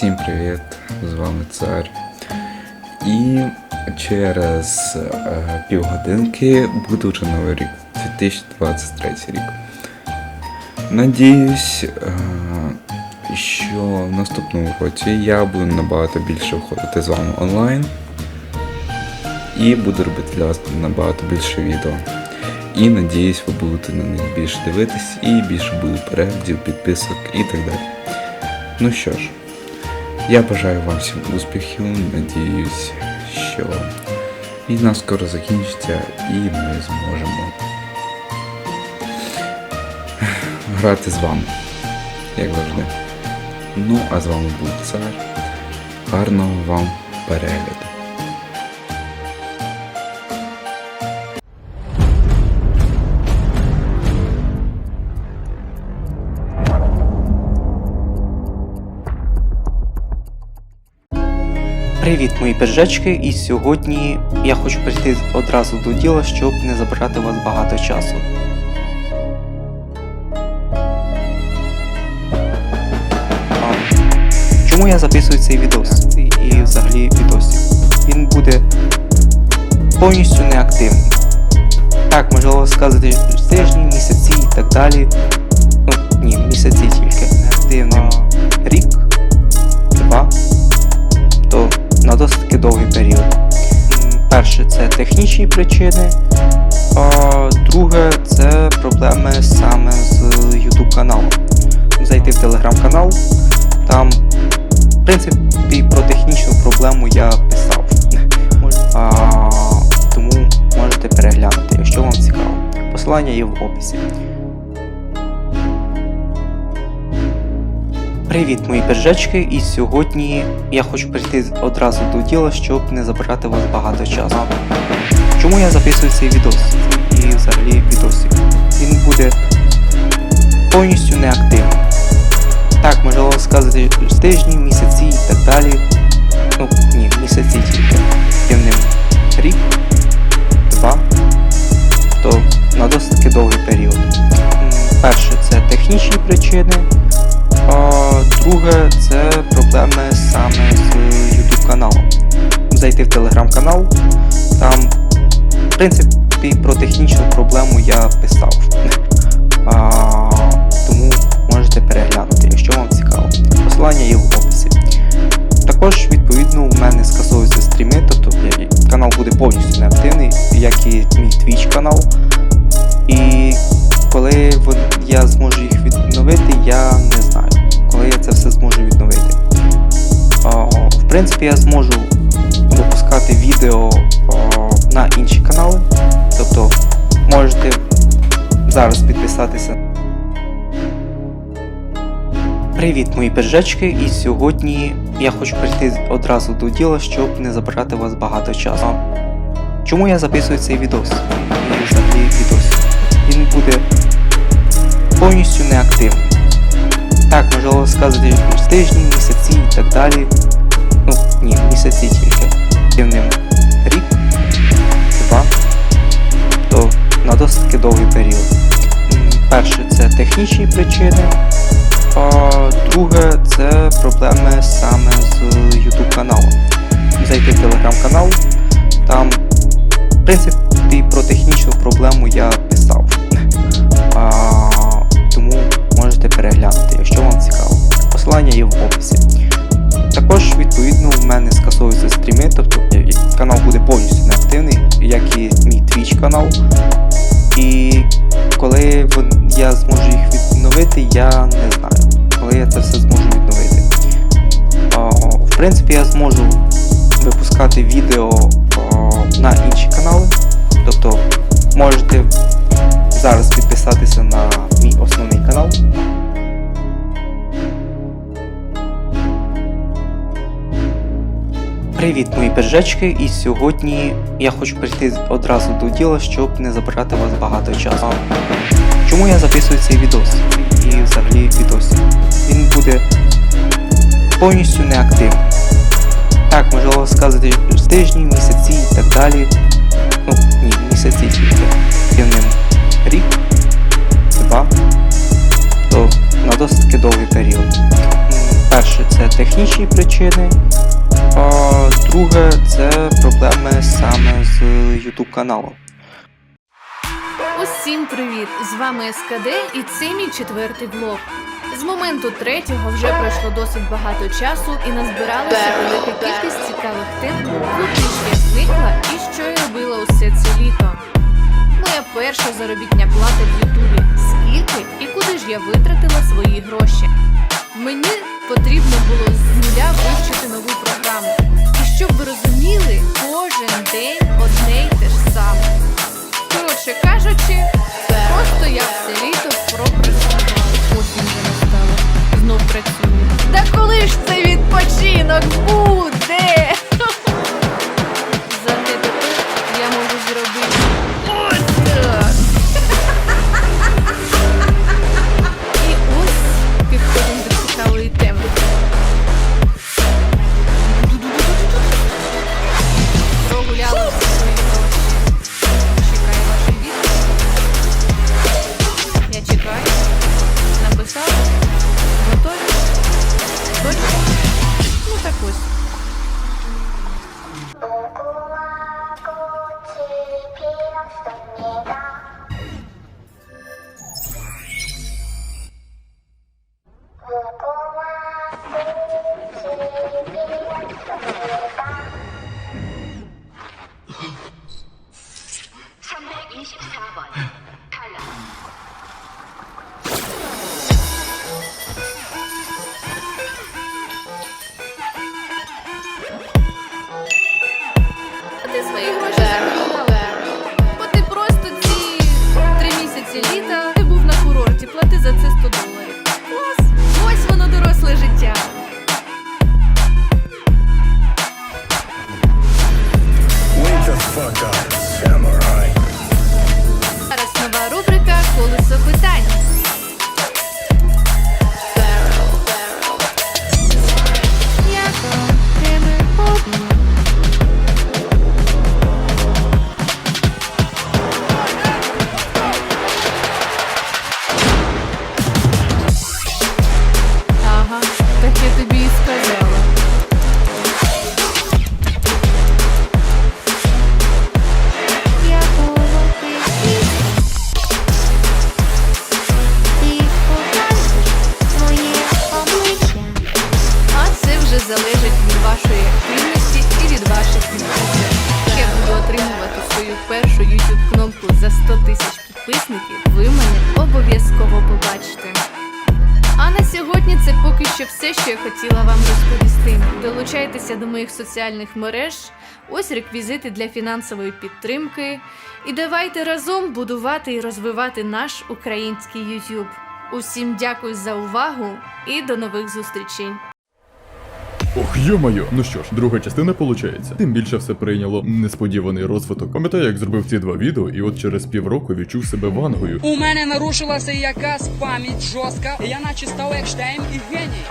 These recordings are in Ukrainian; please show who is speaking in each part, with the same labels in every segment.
Speaker 1: Всім привіт! З вами Цар. І через е, півгодинки буде вже новий рік, 2023 рік. Надіюсь, е, що в наступному році я буду набагато більше виходити з вами онлайн і буду робити для вас набагато більше відео. І надіюсь, ви будете на них більше дивитись і більше буде переглядів, підписок і так далі. Ну що ж, я бажаю вам всім успіхів, надіюсь, що війна скоро закінчиться і ми зможемо грати з вами, як завжди. Ну, а з вами був цар. Гарного вам перегляду.
Speaker 2: Привіт, мої пержечки, і сьогодні я хочу прийти одразу до діла, щоб не забирати у вас багато часу. Чому я записую цей відос? І взагалі відосик? Він буде повністю неактивний. Так, можливо сказати тижні, місяці і так далі. Довгий період. Перше це технічні причини, а друге це проблеми саме з YouTube каналом. Зайти в телеграм-канал, там, в принципі, про технічну проблему я писав. А, тому можете переглянути, якщо вам цікаво. Посилання є в описі. Привіт, мої пержечки, і сьогодні я хочу прийти одразу до діла, щоб не забирати вас багато часу. Чому я записую цей відос? І взагалі відосик? Він буде повністю неактивний. Так, можливо сказати тижні, місяці і так далі. Ну, ні, місяці тільки. Активним рік, два, то на досить таки довгий період. Перше це технічні причини. Зайти в телеграм-канал, там, в принципі, про технічну проблему я писав. А, тому можете переглянути, якщо вам цікаво. Посилання є в описі. Також, відповідно, у мене скасовуються стріми, тобто канал буде повністю неактивний, як і мій Twitch канал. І коли я зможу їх відновити, я не знаю, коли я це все зможу відновити. В принципі, я зможу відео а, на інші канали. Тобто можете зараз підписатися. Привіт, мої пержечки, і сьогодні я хочу прийти одразу до діла, щоб не забирати вас багато часу. Чому я записую цей відос? Відос. Він буде повністю неактивний. Так, можливо сказати тижні, місяці і так далі. Ну, ні, місяці тільки. Активним на досить таки довгий період. Перше це технічні причини, а друге це проблеми саме з YouTube каналом. Зайти в телеграм-канал, там, в принципі, про технічну проблему я писав. А, тому можете переглянути, якщо вам цікаво. Посилання є в описі. Також, відповідно, у мене скасовуються стріми, тобто канал буде повністю неактивний, як і мій Twitch канал. І коли я зможу їх відновити, я не знаю, коли я це все зможу відновити. В принципі, я зможу випускати відео на інші канали. Тобто можете зараз підписатися на мій основний канал. Привіт, мої пержечки, і сьогодні я хочу прийти одразу до діла, щоб не забирати вас багато часу. Чому я записую цей відос? І взагалі відосик? Він буде повністю неактивний. Так, можливо сказати тижні, місяці і так далі. Ну, ні, місяці тільки. Активним рік, два, то на досить довгий період. Перше це технічні причини. А друге це проблеми саме з YouTube каналом.
Speaker 3: Усім привіт! З вами СКД і це мій четвертий влог. З моменту третього вже пройшло досить багато часу і назбиралася велика кількість цікавих тем, ж я зникла і що я робила усе це літо. Моя перша заробітня плата в Ютубі. Скільки і куди ж я витратила свої гроші? Мені потрібно було з нуля вивчити за це 100 YouTube кнопку за 100 тисяч підписників. Ви мене обов'язково побачите. А на сьогодні це поки що все, що я хотіла вам розповісти. Долучайтеся до моїх соціальних мереж. Ось реквізити для фінансової підтримки. І давайте разом будувати і розвивати наш український YouTube. Усім дякую за увагу і до нових зустрічей.
Speaker 4: Ох, йо-моє! Ну що ж, друга частина получається. Тим більше все прийняло несподіваний розвиток. Пам'ятаю, як зробив ці два відео, і от через півроку відчув себе вангою.
Speaker 5: У мене нарушилася якась пам'ять жорстка, я наче став Екштейн і геній.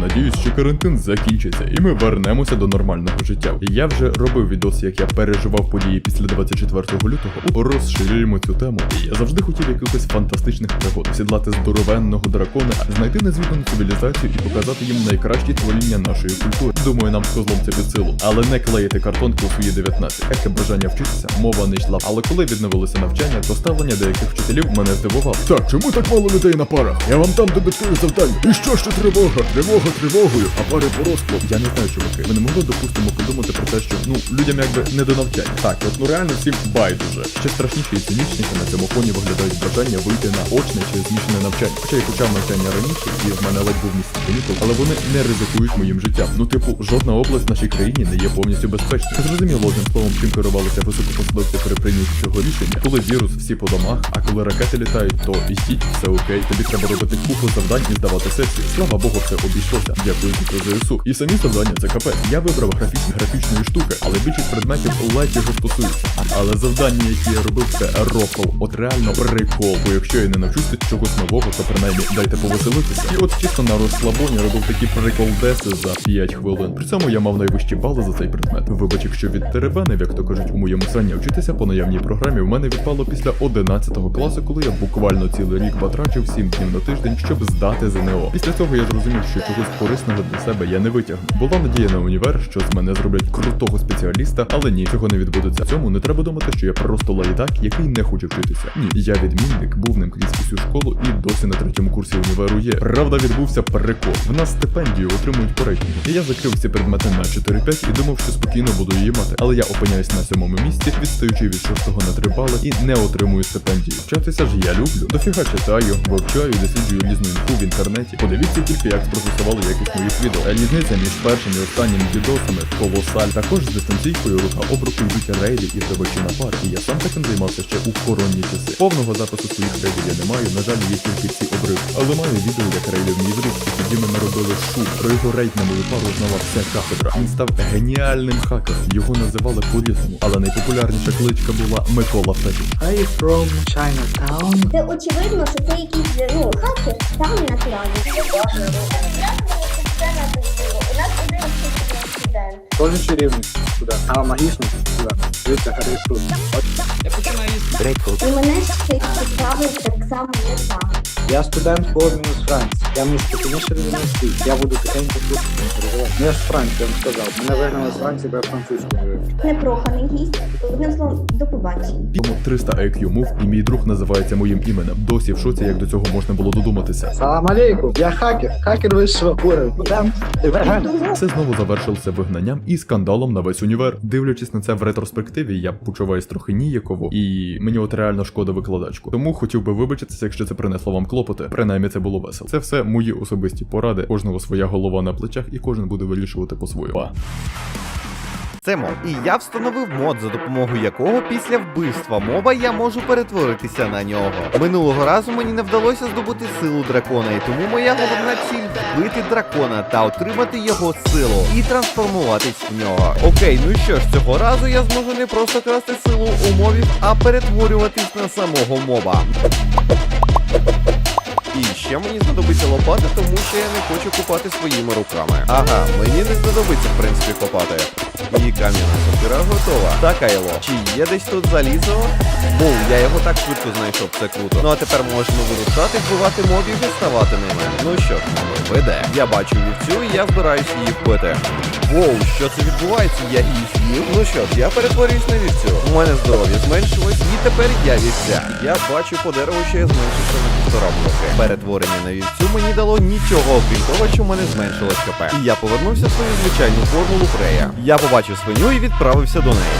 Speaker 4: Надіюсь, що карантин закінчиться, і ми вернемося до нормального життя. Я вже робив відос, як я переживав події після 24 лютого. Розширюємо цю тему. Я завжди хотів якихось фантастичних пригод, сідлати здоровенного дракона, знайти незвідану цивілізацію і показати їм найкращі творіння нашої культури. Думаю, нам з козлом це під силу, але не клеїти картонки у свої 19. Яке бажання вчитися, мова не йшла. Але коли відновилося навчання, то ставлення деяких вчителів мене здивувало. Так, чому так мало людей на парах? Я вам там дебетую завдання. І що ще тривога? Тривога тривогою, а пари по розкладу. Я не знаю, чуваки. Ми не могли допустимо подумати про те, що ну людям якби не до навчання. Так, от ну реально всім байдуже. Ще страшніше і цинічніше на цьому фоні виглядають бажання вийти на очне чи змішане навчання. Хоча я почав навчання раніше, і в мене ледь був місяць канікул, але вони не ризикують моїм життям. Ну, типу, жодна область в нашій країні не є повністю безпечною. Зрозуміло, одним словом, чим керувалися високопосадовці при прийнятті цього рішення. Коли вірус всі по домах, а коли ракети літають, то ідіть, все окей. Тобі треба робити купу завдань і здавати сесії. Слава Богу, все обійшло. Пройшлося. Дякую за ЗСУ. І самі завдання це капець. Я вибрав графічні графічної штуки, але більшість предметів ледь його стосуються. Але завдання, які я робив, це рофл. От реально прикол. Бо якщо я не навчусь тут чогось нового, то принаймні дайте повеселитися. І от чисто на розслабоні робив такі приколдеси за 5 хвилин. При цьому я мав найвищі бали за цей предмет. Вибач, якщо від теребенив, як то кажуть у моєму срані, вчитися по наявній програмі в мене відпало після 11 класу, коли я буквально цілий рік батрачив 7 днів на тиждень, щоб здати ЗНО. Після цього я зрозумів, що чогось корисного для себе я не витягну. Була надія на універ, що з мене зроблять крутого спеціаліста, але ні, цього не відбудеться. Цьому не треба думати, що я просто лайдак, який не хоче вчитися. Ні, я відмінник, був ним крізь усю школу і досі на третьому курсі універу є. Правда, відбувся перекос. В нас стипендію отримують по. І я закрив всі предмети на 4-5 і думав, що спокійно буду її мати. Але я опиняюсь на сьомому місці, відстаючи від шостого на 3 бали і не отримую стипендію. Вчатися ж я люблю. Дофіга читаю, вивчаю, досліджую різну інфу в інтернеті. Подивіться тільки, як спроцесували якісь моїх відео. Різниця між першим і останнім відосами колосаль. Також з дистанційкою рука об руку йдуть рейди і здобачі на пар. І я сам таким займався ще у коронні часи. Повного запису своїх рейдів я не маю. На жаль, є тільки ці обривки. Але маю відео, як рейдив мій друг. І тоді ми наробили шум. Про його рейд на мою пару знала вся кафедра. Він став геніальним хакером. Його називали по-різному, але найпопулярніша кличка була Микола Федір.
Speaker 6: Це очевидно, що це якийсь ну, хакер, саме натуральний.
Speaker 7: Тоже серьезно. сюди, а магічник сюди. Дивіться, Гаррі тут.
Speaker 5: Я починаю їсти.
Speaker 6: І мене ще цікавить так само не так.
Speaker 7: Я студент по обміну з Франції. Я мені спокійніше світ. Я буду тихенько слухати, не. Ну я з Франції, я вам сказав. Мене вигнали з Франції, бо я французьку говорю.
Speaker 6: Непроханий гість. Одним словом, до побачення.
Speaker 4: Йому 300 IQ мов, і мій друг називається моїм іменем. Досі в шоці, як до цього можна було додуматися.
Speaker 7: Салам алейкум, я хакер. Хакер вищого уровня.
Speaker 4: Все знову завершилося вигнанням і скандалом на весь універ. Дивлячись на це в ретроспективі, я почуваюсь трохи ніяково, і мені от реально шкода викладачку. Тому хотів би вибачитися, якщо це принесло вам клопоти. Принаймні це було весело. Це все мої особисті поради. Кожного своя голова на плечах, і кожен буде вирішувати по-своєму.
Speaker 8: Це моб. І я встановив мод, за допомогою якого після вбивства моба я можу перетворитися на нього. Минулого разу мені не вдалося здобути силу дракона, і тому моя головна ціль вбити дракона та отримати його силу і трансформуватись в нього. Окей, ну що ж, цього разу я зможу не просто красти силу у мобів, а перетворюватись на самого моба. І ще мені знадобиться лопата, тому що я не хочу купати своїми руками. Ага, мені не знадобиться, в принципі, копати. І кам'яна сокира готова. Так, Айло, чи є десь тут залізо? Бу, я його так швидко знайшов, це круто. Ну а тепер можемо вирушати, вбивати мобів і ставати ними. Ну що ж, веде. Я бачу вівцю і я збираюсь її вбити. Воу, що це відбувається? Я її з'їв. Ну що ж, я перетворююсь на вівцю. У мене здоров'я зменшилось, і тепер я вівця. Я бачу по дереву, що я зменшився на півтора блоки. Перетворення на вівцю мені дало нічого, окрім того, що в мене зменшилось ХП. І я повернувся в свою звичайну формулу Фрея. Я побачив свиню і відправився до неї.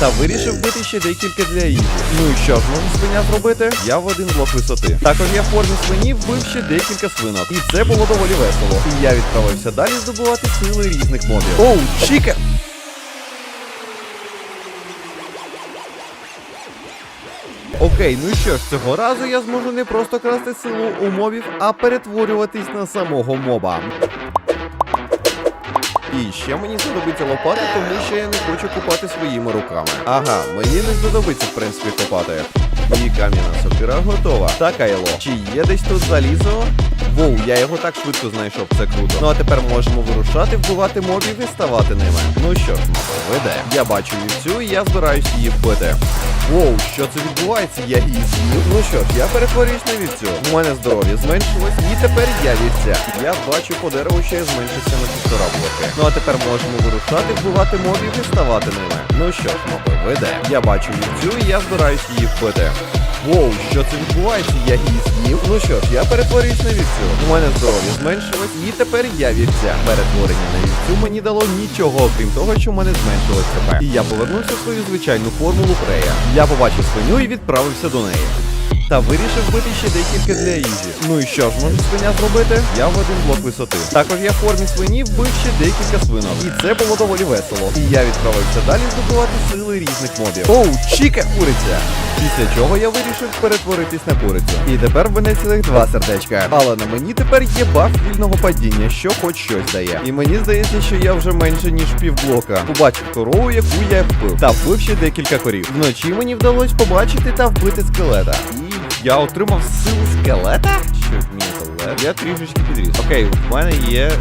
Speaker 8: Та вирішив бити ще декілька для їжі. Ну і що ж може свиня зробити? Я в один блок висоти. Також я в формі свині вбив ще декілька свинок. І це було доволі весело. І я відправився далі здобувати сили різних мобів. Оу, чіка! Окей, ну що ж, цього разу я зможу не просто красти силу у мобів, а перетворюватись на самого моба. І ще мені знадобиться лопата, тому що я не хочу копати своїми руками. Ага, мені не знадобиться, в принципі, копати. І кам'яна сокира готова. Так, Айло, чи є десь тут залізо? Воу, я його так швидко знайшов, це круто. Ну а тепер можемо вирушати, вбивати мобів і ставати ними. Ну що ж, веде. Я бачу вівцю і я збираюсь її вбити. Воу, що це відбувається? Я її з'їв. Ну що ж, я перетворююсь на вівцю. У мене здоров'я зменшилось, і тепер я вівця. Я бачу по дереву, що я зменшився на півтора блоки. Ну а тепер можемо вирушати, вбивати мобів і ставати ними. Ну що ж, мапи веде. Я бачу вівцю і я збираюсь її вбити. Воу, що це відбувається? Я її з'їв. Ну що ж, я перетворююсь на вівцю. У мене здоров'я зменшилось, і тепер я вівця. Перетворення на вівцю мені дало нічого, окрім того, що в мене зменшилось ХП. І я повернувся в свою звичайну формулу Фрея. Я побачив свиню і відправився до неї. Та вирішив бити ще декілька для їжі. Ну і що ж може свиня зробити? Я в один блок висоти. Також я в формі свині вбив ще декілька свинок. І це було доволі весело. І я відправився далі здобувати сили різних мобів. Оу, чіка куриця! Після чого я вирішив перетворитись на курицю. І тепер в мене цілих два сердечка. Але на мені тепер є баф вільного падіння, що хоч щось дає. І мені здається, що я вже менше ніж півблока. Побачив корову, яку я вбив. Та вбив ще декілька корів. Вночі мені вдалося побачити та вбити скелета. І я отримав силу скелета? Мій скелет? Я трішечки підріс. Окей, в мене є. Е,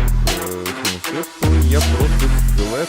Speaker 8: я просто скелет